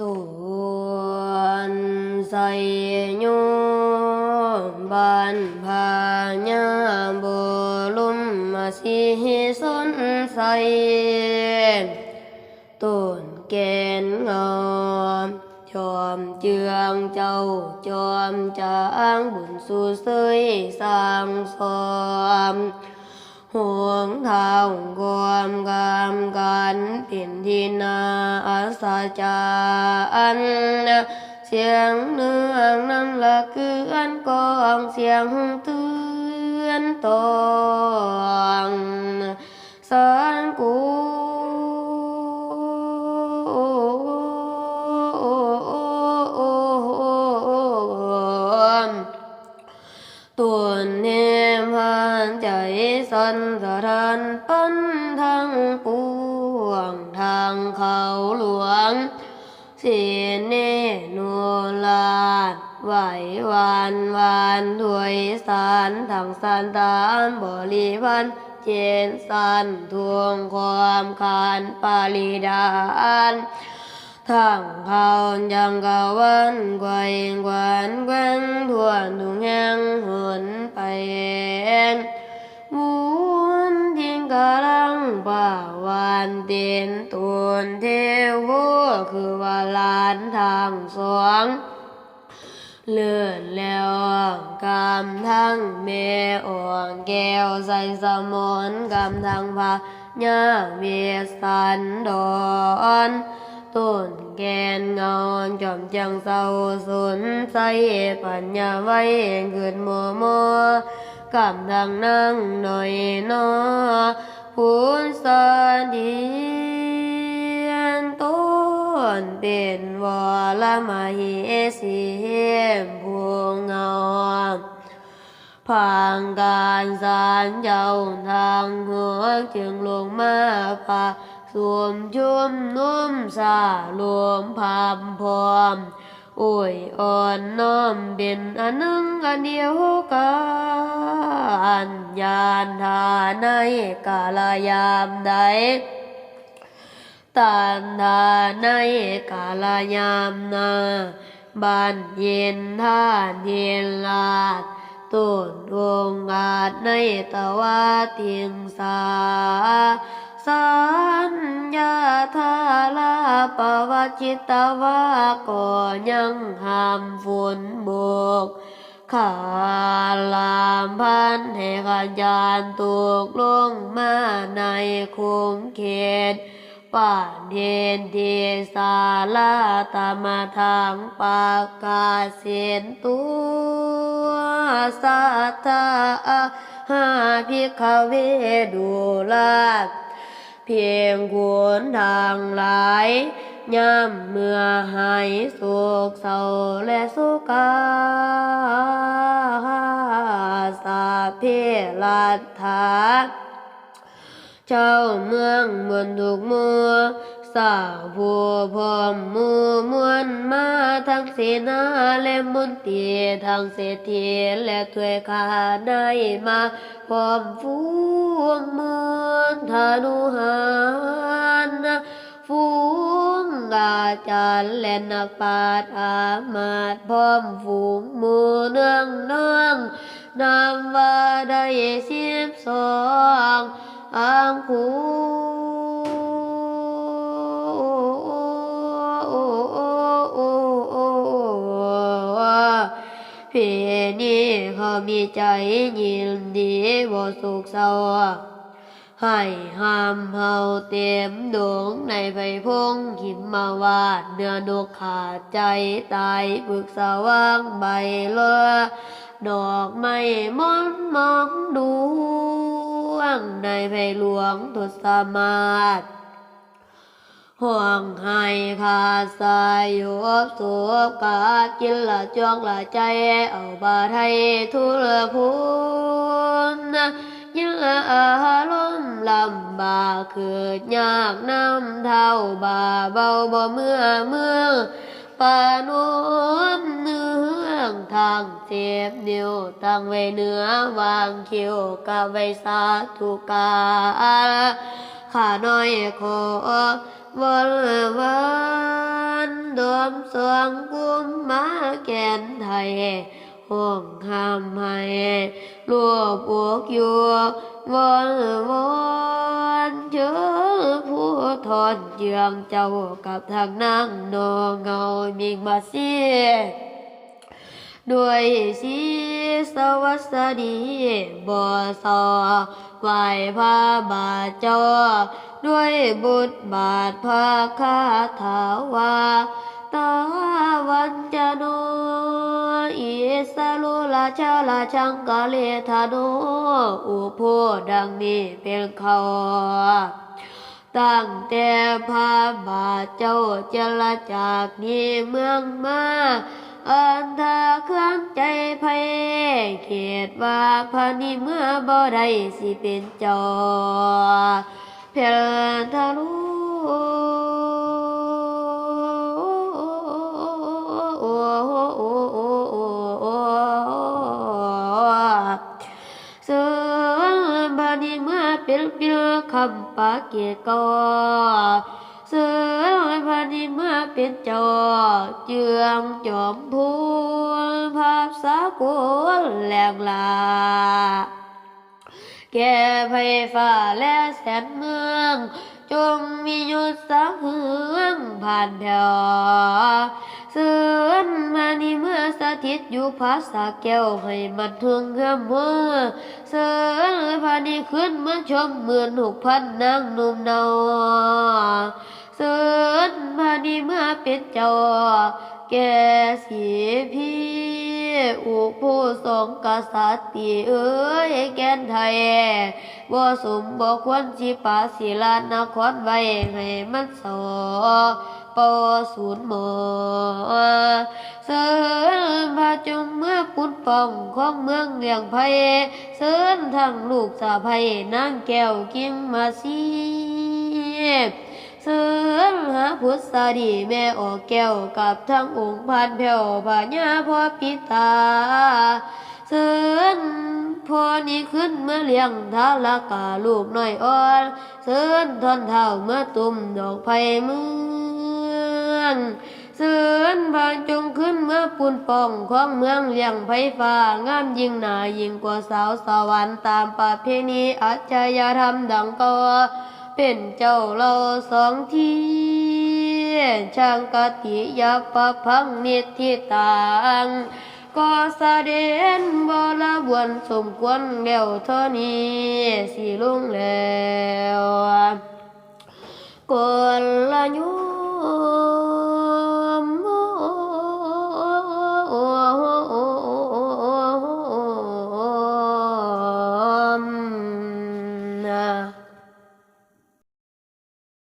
ส่วนใส่โยมบานพาญาบุลุมมาสิสนใสต้นแกนงามจอมเจืองเจ้าจอมจางบุญสู่เสยสร้างสอม ห่วงทางความกามกันเป็นที่นาอาสาจารย์เสียงเนืองนั้นละคืออันกองเสียงเตือนตองสานกู สันสะทันปันทางปวงทางเขาหลวงเสียเนนวลาดไหววานวานถวยสารทางสานตามบริพันเจนสันทวงความคานปาลิดานทางเขายังกะวันไกวกวนแกงทวนทุงแห่งหุนไปเอง ลังป่าวันเตียนตุนเทวคือว่าลานทางสองเลื่อนแล้วกำทั้งเมอ่อนแก้วใส่สมอนกำทั้งพาญาเวสันดอนต้นแกนเงาจอมจังเศร้าสุนใส่ปัญญาไว้ขึ้นมัวมัวกำทั้งนั่งหน่อยนอ พูนสาดียนต้นเป็นวอละมาเฮสีพวงเงาผ่านการสารเจ้าทางหัวจึงลงมาพาสวมชุมนุ่มสารวมพามพร้อม โอ้ยอ่อนน้อมเป็นอันหนึ่งอันเดียวกันยานทาในกาลยามใดตันทาในกาลยามนาบานเย็นท่านเย็นลาดต้นดวงอาจในตะวันเทียงสา สัญญาทาลาปวัจิตวาก็ยังห้ามฝนบกขาลามพันให้ขยานตกลงมาในคุมเขตป่านเย็นทีสาลาตามาทางปากกาเสียนตัวสัทธาหาพิกเวดูลา เพียงควรทางหลายย่ำเมื่อหายสุขเศร้าและสุกาสาเพลัทธาเจ้าเมืองบนถูกมัว สาวพร้อมมูมวนมาทั้งเสนาและมนตรีทั้งเศรษฐีและถวยขาได้มาพร้อมฟูงมวนธนุหารฟูงอาจารย์และนักปราชญ์อามาตพร้อมฝูงมูเนืองน้องนำว่าได้สิบสองอังคู มีใจยินดีบ่สุขเศร้าให้หามเฮาเต็มดวงในไฟพงขิมมาวาดเนื้อนกขาดใจตายปึกสว่างใบเลือดอกไม้มอนมองดวงในไพหลวงทศมาศ ห่วงให้ขาดสายอยู่อบสวบกาดกินละจวงละใจ เอาบาไทยทุลพูนยิ่งละอาลมลำบากเกิดยากน้ำเท่าบาเบาบ่เมื่อเมื่อปานวมเนื้องทางเจ็บนิ้วตั้งไว้เนื้อวางคิ้วกับไว้สาธุกาข้าน้อยขอ วอนวันดมสวงกุมมาแกนไทยห้องห้ามให้รวบวกอยู่วอนวอนเจอผู้ทอนเยืองเจ้ากับทางนั่งนองเงามิงมาเสีย ด้วยสีสวัสดีบอสอไหวพระบาทจอ ด้วยบุตรบาทพระคาถาวาตาวันจะโนอิสลุราชาราชังกาเลธาโนอุโพดังนี้เป็นเขาตั้งแต่พระบาทเจ้าเจรจากนี้เมืองมา เอันทาเครื่องใจเพเขตว่าพานิเมื่อบ่ได้สิเป็นจอเพียงทะลุเสือบานิเมื่อเป็นเปียคำปากเกกอ เสือพันิเมื่อเป็นจอเจืองจอมพูนภาพสากลแหลงลา แก่ไฟฟ้าและแสนเมือง จงมีหยุดสังเฮืองผ่านแถว เสือนมานี่เมื่อสถิตอยู่ภาษาแก้วให้มันเทืองเฮือมมือเสือนพานีขึ้นเมื่อชมหมื่นหกพันนางหนุ่มเนาเสือนพานีเมื่อเป็นเจ้าแก่สีพี่อุผู้ทรงกษัตริย์เอ้ยแกนไทยบ่สมบ่ควรสิปาศิลานครไว้ให้มันสอ ปอศูนย์หมอเสือนพาจงเมื่อปุนป่องของเมืองเลียงไพเสือนทั้งลูกสาไพนางแก้วกิมมาซีเสือนหาพุทธาดีแม่ออกแก้วกับทั้งองค์พันแผ่วพญาพ่อปิตาเสือนพ่อนี้ขึ้นเมื่อเลี้ยงทาลกาลูกน้อยอ่อน เสือนทอนเท้าเมื่อตุ่มดอกไผ่เมือ งเสือนพานจงขึ้นเมื่อปุนป่องของเมืองเลี้ยงไผ่ฟ้างามยิ่งหนายิ่งกว่าสาวสวรรค์ตามประเพณีอัจฉริยธรรมดังก่อเป็นเจ้าเราสองทีช่างกติยาปะพังนิทิตังก็แสดงบรบวนสมควรแล้วเท่านี้สิลุงแล้วกลยุ